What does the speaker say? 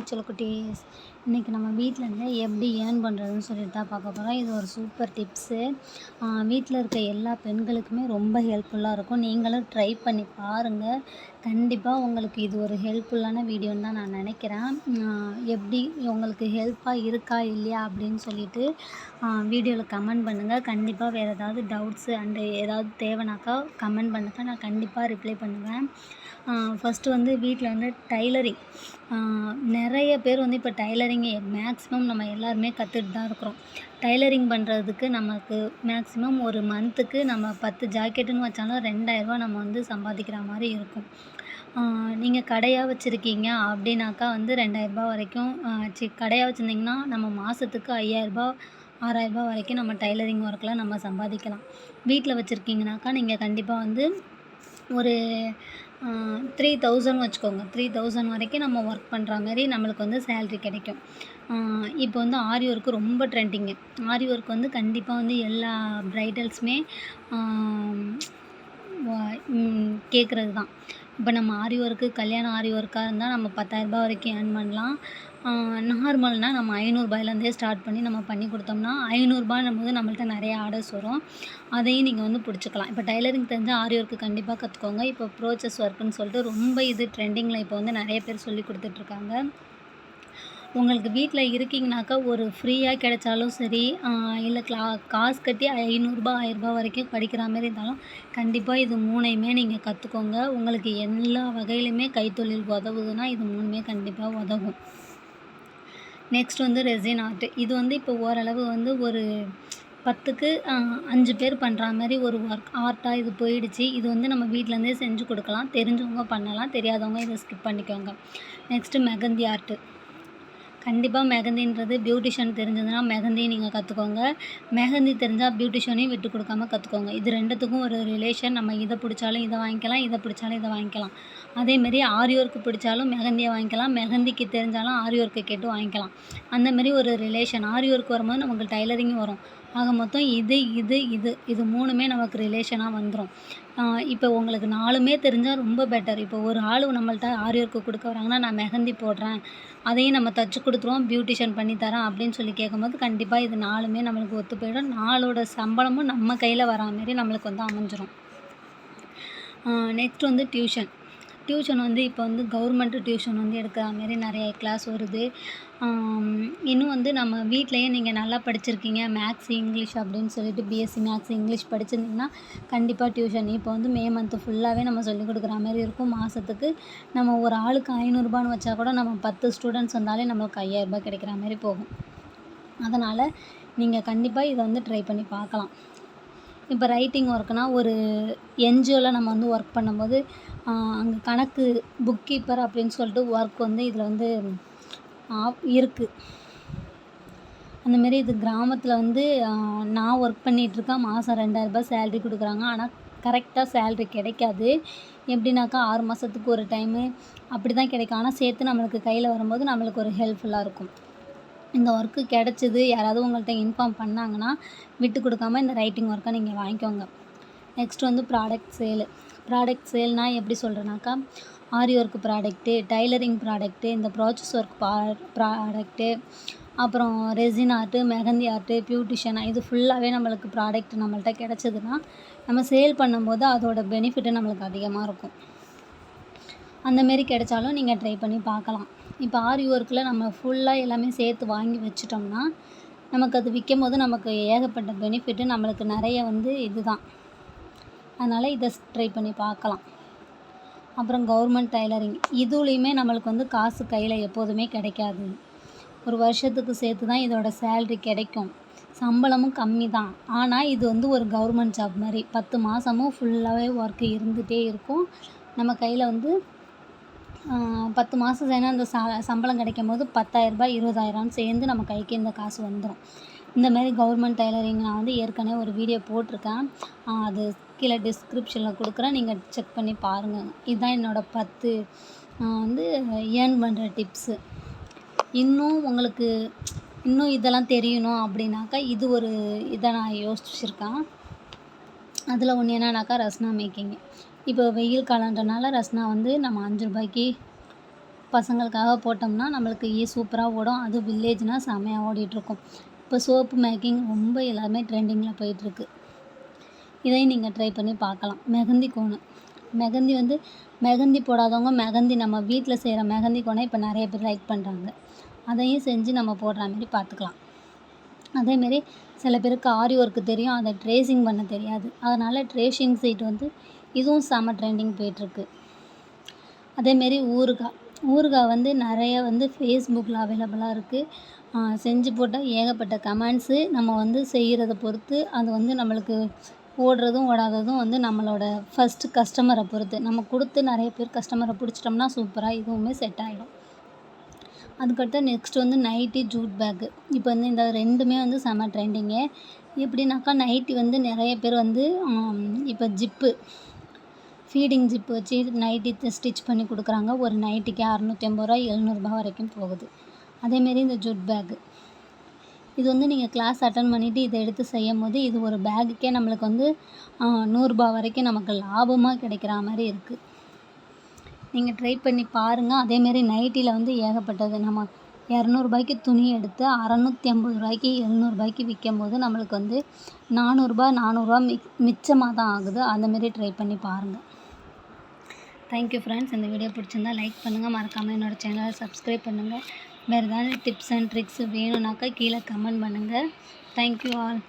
Hi குட்டீஸ் இன்றைக்கி நம்ம வீட்டிலேருந்து எப்படி ஏர்ன் பண்ணுறதுன்னு சொல்லிட்டு தான் பார்க்க போகிறோம் இது ஒரு சூப்பர் டிப்ஸு வீட்டில் இருக்க எல்லா பெண்களுக்குமே ரொம்ப ஹெல்ப்ஃபுல்லாக இருக்கும். நீங்களும் ட்ரை பண்ணி பாருங்கள் கண்டிப்பாக உங்களுக்கு இது ஒரு ஹெல்ப்ஃபுல்லான வீடியோன்னு தான் நான் நினைக்கிறேன். எப்படி உங்களுக்கு ஹெல்ப்பாக இருக்கா இல்லையா அப்படின்னு சொல்லிட்டு வீடியோவில் கமெண்ட் பண்ணுங்கள் கண்டிப்பாக வேறு ஏதாவது டவுட்ஸு அண்டு ஏதாவது தேவைனாக்கா கமெண்ட் பண்ணுங்கள் நான் கண்டிப்பாக ரிப்ளை பண்ணுவேன். ஃபஸ்ட்டு வந்து வீட்டில் வந்து டைலரிங் நிறைய பேர் வந்து இப்போ டைலரிங்கை மேக்ஸிமம் நம்ம எல்லாருமே கற்றுட்டு தான் இருக்கிறோம். டைலரிங் பண்ணுறதுக்கு நமக்கு மேக்ஸிமம் ஒரு மந்த்துக்கு நம்ம பத்து ஜாக்கெட்டுன்னு வச்சாலும் ரெண்டாயிரரூவா நம்ம வந்து சம்பாதிக்கிற மாதிரி இருக்கும். நீங்கள் கடையாக வச்சுருக்கீங்க அப்படின்னாக்கா வந்து ரெண்டாயிரரூபா வரைக்கும் சி கடையாக வச்சுருந்தீங்கன்னா நம்ம மாதத்துக்கு ஐயாயிரரூபா ஆறாயிரரூபா வரைக்கும் நம்ம டைலரிங் ஒர்க்கில் நம்ம சம்பாதிக்கலாம். வீட்டில் வச்சுருக்கீங்கனாக்கா நீங்கள் கண்டிப்பாக வந்து ஒரு த்ரீ தௌசண்ட் வச்சுக்கோங்க. த்ரீ தௌசண்ட் வரைக்கும் நம்ம ஒர்க் பண்ணுற மாதிரி நம்மளுக்கு வந்து சேல்ரி கிடைக்கும். இப்போ வந்து ஆரி ஒர்க்கு ரொம்ப ட்ரெண்டிங்கு ஆரி ஒர்க் வந்து கண்டிப்பாக வந்து எல்லா ப்ரைடல்ஸுமே கேட்குறது தான் இப்போ நம்ம ஆரி ஒர்க்கு கல்யாணம் ஆரி ஒர்க்காக இருந்தால் நம்ம பத்தாயிரரூபா வரைக்கும் ஏர்ன் பண்ணலாம். நார்மல்னால் நம்ம ஐநூறுபாயிலேருந்தே ஸ்டார்ட் பண்ணி நம்ம பண்ணி கொடுத்தோம்னா ஐநூறுபான்னும் போது நம்மள்ட்ட நிறைய ஆர்டர்ஸ் வரும். அதையும் நீங்கள் வந்து பிடிச்சிக்கலாம். இப்போ டைலரிங் தெரிஞ்சால் ஆரி ஒர்க்கு கண்டிப்பாக கற்றுக்கோங்க இப்போ ப்ரோச்சஸ் ஒர்க்குன்னு சொல்லிட்டு ரொம்ப இது ட்ரெண்டிங்கில் இப்போ வந்து நிறைய பேர் சொல்லி கொடுத்துட்ருக்காங்க. உங்களுக்கு வீட்டில் இருக்கீங்கனாக்கா ஒரு ஃப்ரீயாக கிடைச்சாலும் சரி இல்லை க்ளா காசு கட்டி ஐநூறுரூபா ஆயிரரூபா வரைக்கும் படிக்கிற மாதிரி இருந்தாலும் கண்டிப்பாக இது மூணையுமே நீங்கள் கற்றுக்கோங்க உங்களுக்கு எல்லா வகையிலுமே கைத்தொழில் உதவுதுன்னா இது மூணுமே கண்டிப்பாக உதவும். நெக்ஸ்ட் வந்து ரெசின் ஆர்ட் இது வந்து இப்போ ஓரளவு வந்து ஒரு பத்துக்கு அஞ்சு பேர் பண்ணுற மாதிரி ஒரு ஒர்க் ஆர்ட்டாக இது போயிடுச்சு. இது வந்து நம்ம வீட்டிலேருந்தே செஞ்சு கொடுக்கலாம். தெரிஞ்சவங்க பண்ணலாம். தெரியாதவங்க இதை ஸ்கிப் பண்ணிக்கோங்க. நெக்ஸ்ட்டு மெகந்தி ஆர்ட்டு கண்டிப்பாக மெஹந்தின்றது பியூட்டிஷியன் தெரிஞ்சதுன்னா மெஹந்தி நீங்கள் கற்றுக்கோங்க மெஹந்தி தெரிஞ்சால் பியூட்டிஷியனையும் விட்டு கொடுக்காம கற்றுக்கோங்க இது ரெண்டுத்துக்கும் ஒரு ரிலேஷன் நம்ம இதை பிடிச்சாலும் இதை வாங்கிக்கலாம் இதை பிடிச்சாலும் இதை வாங்கிக்கலாம். அதேமாரி ஆரி ஒர்க்கு பிடிச்சாலும் மெஹந்தியை வாங்கிக்கலாம். மெஹந்திக்கு தெரிஞ்சாலும் ஆரி ஒர்க்கு கேட்டு வாங்கிக்கலாம். அந்தமாரி ஒரு ரிலேஷன் ஆரி வரும்போது நமக்கு டைலரிங்கும் வரும். ஆக மொத்தம் இது இது இது இது மூணுமே நமக்கு ரிலேஷனாக வந்துடும் இப்போ உங்களுக்கு நாலுமே தெரிஞ்சால் ரொம்ப பெட்டர் இப்போ ஒரு ஆள் நம்மள்ட்ட ஆரி ஒர்க்கு கொடுக்க வராங்கன்னா நான் மெஹந்தி போடுறேன். அதையும் நம்ம தச்சு கொடுத்துருவோம் பியூட்டிஷியன் பண்ணி தரேன் அப்படின்னு சொல்லி கேட்கும்போது கண்டிப்பாக இது நாலுமே நம்மளுக்கு ஒத்து போயிடும். நாளோட சம்பளமும் நம்ம கையில் வரா மாரி நம்மளுக்கு வந்து அமைஞ்சிரும். நெக்ஸ்ட் வந்து டியூஷன் டியூஷன் வந்து இப்போ வந்து கவர்மெண்ட்டு டியூஷன் வந்து எடுக்கிற மாரி நிறைய கிளாஸ் வருது. இன்னும் வந்து நம்ம வீட்லேயே நீங்கள் நல்லா படிச்சிருக்கீங்க. மேக்ஸ் இங்கிலீஷ் அப்படின்னு சொல்லிட்டு பிஎஸ்சி மேக்ஸ் இங்கிலீஷ் படிச்சிருந்தீங்கன்னா கண்டிப்பாக டியூஷன் இப்போ வந்து மே மந்த்து ஃபுல்லாகவே நம்ம சொல்லிக் கொடுக்குற மாதிரி இருக்கும். மாதத்துக்கு நம்ம ஒரு ஆளுக்கு ஐநூறுரூபான்னு வச்சா கூட நம்ம பத்து ஸ்டூடெண்ட்ஸ் வந்தாலே நம்மளுக்கு ஐயாயிரரூபா கிடைக்கிற மாதிரி போகும். அதனால் நீங்கள் கண்டிப்பாக இதை வந்து ட்ரை பண்ணி பார்க்கலாம். இப்போ ரைட்டிங் ஒர்க்குனால் ஒரு என்ஜிஓவில் நம்ம வந்து ஒர்க் பண்ணும்போது அங்கே கணக்கு புக் கீப்பர் அப்படின்னு சொல்லிட்டு ஒர்க் வந்து இதில் வந்து இருக்குது அந்தமாரி இது கிராமத்தில் வந்து நான் ஒர்க் பண்ணிகிட்ருக்கேன் மாதம் ரெண்டாயிரரூபா சேல்ரி கொடுக்குறாங்க. ஆனால் கரெக்டாக சேல்ரி கிடைக்காது. எப்படின்னாக்கா ஆறு மாதத்துக்கு ஒரு டைமு அப்படி தான் கிடைக்கும். ஆனால் சேர்த்து நம்மளுக்கு கையில் வரும்போது நம்மளுக்கு ஒரு ஹெல்ப்ஃபுல்லாக இருக்கும். இந்த ஒர்க்கு கிடச்சிது யாராவது உங்கள்கிட்ட இன்ஃபார்ம் பண்ணாங்கன்னா விட்டு கொடுக்காம இந்த ரைட்டிங் ஒர்க்கை நீங்கள் வாங்கிக்கோங்க. நெக்ஸ்ட் வந்து ப்ராடக்ட் சேலு ப்ராடக்ட் சேல்னால் எப்படி சொல்கிறேனாக்கா Aari work product tailoring product இந்த ப்ராசஸ் ஒர்க் பா ப்ராடக்ட்டு அப்புறம் resin art mehndi art beautician இது ஃபுல்லாகவே நம்மளுக்கு ப்ராடக்ட் நம்மள்ட்ட கிடச்சிதுன்னா நம்ம சேல் பண்ணும்போது அதோட பெனிஃபிட்டு நம்மளுக்கு அதிகமாக இருக்கும். அந்தமாரி கிடைச்சாலும் நீங்கள் ட்ரை பண்ணி பார்க்கலாம். இப்போ ஆரி ஒர்க்கில் நம்ம ஃபுல்லாக எல்லாமே சேர்த்து வாங்கி வச்சிட்டோம்னா நமக்கு அது விற்கும் போது நமக்கு ஏகப்பட்ட பெனிஃபிட்டு நம்மளுக்கு நிறைய வந்து இதுதான். அதனால் இதை ட்ரை பண்ணி பார்க்கலாம். அப்புறம் கவர்மெண்ட் டைலரிங் இதுலேயுமே நம்மளுக்கு வந்து காசு கையில் எப்போதுமே கிடைக்காது. ஒரு வருஷத்துக்கு சேர்த்து தான் இதோட சேல்ரி கிடைக்கும். சம்பளமும் கம்மி தான் ஆனால் இது வந்து ஒரு கவர்மெண்ட் ஜாப் மாதிரி. பத்து மாதமும் ஃபுல்லாகவே ஒர்க்கு இருந்துகிட்டே இருக்கும். நம்ம கையில் வந்து பத்து மாதம் சேர்ந்து அந்த ச சம்பளம் கிடைக்கும் போது பத்தாயிரரூபா இருபதாயிரம்னு சேர்ந்து நம்ம கைக்கு இந்த காசு வந்துடும் இந்தமாரி கவர்மெண்ட் டைலரிங் நான் வந்து ஏற்கனவே ஒரு வீடியோ போட்டிருக்கேன். அது கீழே டிஸ்கிரிப்ஷனில் கொடுக்குறேன். நீங்கள் செக் பண்ணி பாருங்கள் இதுதான் என்னோடய பத்து வந்து ஏர்ன் பண்ணுற டிப்ஸு இன்னும் உங்களுக்கு இன்னும் இதெல்லாம் தெரியணும் அப்படின்னாக்கா இது ஒரு இதை நான் யோசிச்சிருக்கேன். அதில் ஒன்று என்னன்னாக்கா ரஸ்னா மேக்கிங் இப்போ வெயில் காலன்றனால ரஸ்னா வந்து நம்ம அஞ்சு ரூபாய்க்கு பசங்களுக்காக போட்டோம்னா நம்மளுக்கு e ஈ சூப்பராக ஓடும். அதுவும் வில்லேஜ்னால் செமையாக ஓடிட்டுருக்கும் இப்போ சோப்பு மேக்கிங் ரொம்ப எல்லாமே ட்ரெண்டிங்கில் போயிட்டுருக்கு இதையும் நீங்கள் ட்ரை பண்ணி பார்க்கலாம். மெஹந்தி கோணம் மெஹந்தி வந்து மெஹந்தி போடாதவங்க மெஹந்தி நம்ம வீட்டில் செய்கிற மெஹந்தி கோணம் இப்போ நிறைய பேர் லைக் பண்ணுறாங்க அதையும் செஞ்சு நம்ம போடுற மாதிரி பார்த்துக்கலாம். அதேமாரி சில பேருக்கு ஆரி ஒர்க்கு தெரியும் அதை ட்ரேசிங் பண்ண தெரியாது. அதனால் ட்ரேசிங் சீட் வந்து இதுவும் செம ட்ரெண்டிங் போயிட்டுருக்கு. அதேமாரி ஊறுகாய் ஊறுகாய் வந்து நிறைய வந்து ஃபேஸ்புக்கில் அவைலபிளாக இருக்குது செஞ்சு போட்டால் ஏகப்பட்ட கமெண்ட்ஸு நம்ம வந்து செய்கிறத பொறுத்து அது வந்து நம்மளுக்கு ஓடுறதும் ஓடாததும் வந்து நம்மளோட ஃபஸ்ட்டு கஸ்டமரை பொறுத்து. நம்ம கொடுத்து நிறைய பேர் கஸ்டமரை பிடிச்சிட்டோம்னா சூப்பராக இதுவுமே செட் ஆகிடும் அதுக்கடுத்து நெக்ஸ்ட் வந்து நைட்டி ஜூட் பேக்கு இப்போ வந்து இந்த ரெண்டுமே வந்து செம ட்ரெண்டிங்கு எப்படின்னாக்கா நைட்டி வந்து நிறைய பேர் வந்து இப்போ ஜிப்பு ஃபீடிங் ஜிப்பு வச்சு நைட்டி ஸ்டிச் பண்ணி கொடுக்குறாங்க. ஒரு நைட்டிக்கு அறநூற்றி ஐம்பது ரூபா எழுநூறுபா வரைக்கும் போகுது. அதேமாரி இந்த ஜூட் பேக்கு இது வந்து நீங்கள் கிளாஸ் அட்டன் பண்ணிவிட்டு இதை எடுத்து செய்யும் போது இது ஒரு பேகுக்கே நம்மளுக்கு வந்து நூறுரூபா வரைக்கும் நமக்கு லாபமாக கிடைக்கிற மாதிரி இருக்குது நீங்கள் ட்ரை பண்ணி பாருங்கள் அதேமாரி நைட்டியில் வந்து ஏகப்பட்டது. நம்ம இரநூறுபாய்க்கு துணி எடுத்து அறநூற்றி ஐம்பது ரூபாய்க்கு எழுநூறுபாய்க்கு விற்கும் போது நம்மளுக்கு வந்து நானூறுரூபா நானூறுரூவா மிக் மிச்சமாக தான் ஆகுது. அந்தமாரி ட்ரை பண்ணி பாருங்கள் தேங்க்யூ ஃப்ரெண்ட்ஸ் இந்த வீடியோ பிடிச்சிருந்தா லைக் பண்ணுங்கள் மறக்காமல் என்னோடய சேனலை சப்ஸ்கிரைப் பண்ணுங்கள் வேறு ஏதாவது டிப்ஸ் அண்ட் ட்ரிக்ஸ் வேணும்னாக்கா கீழே கமெண்ட் பண்ணுங்கள் தேங்க்யூ ஆல்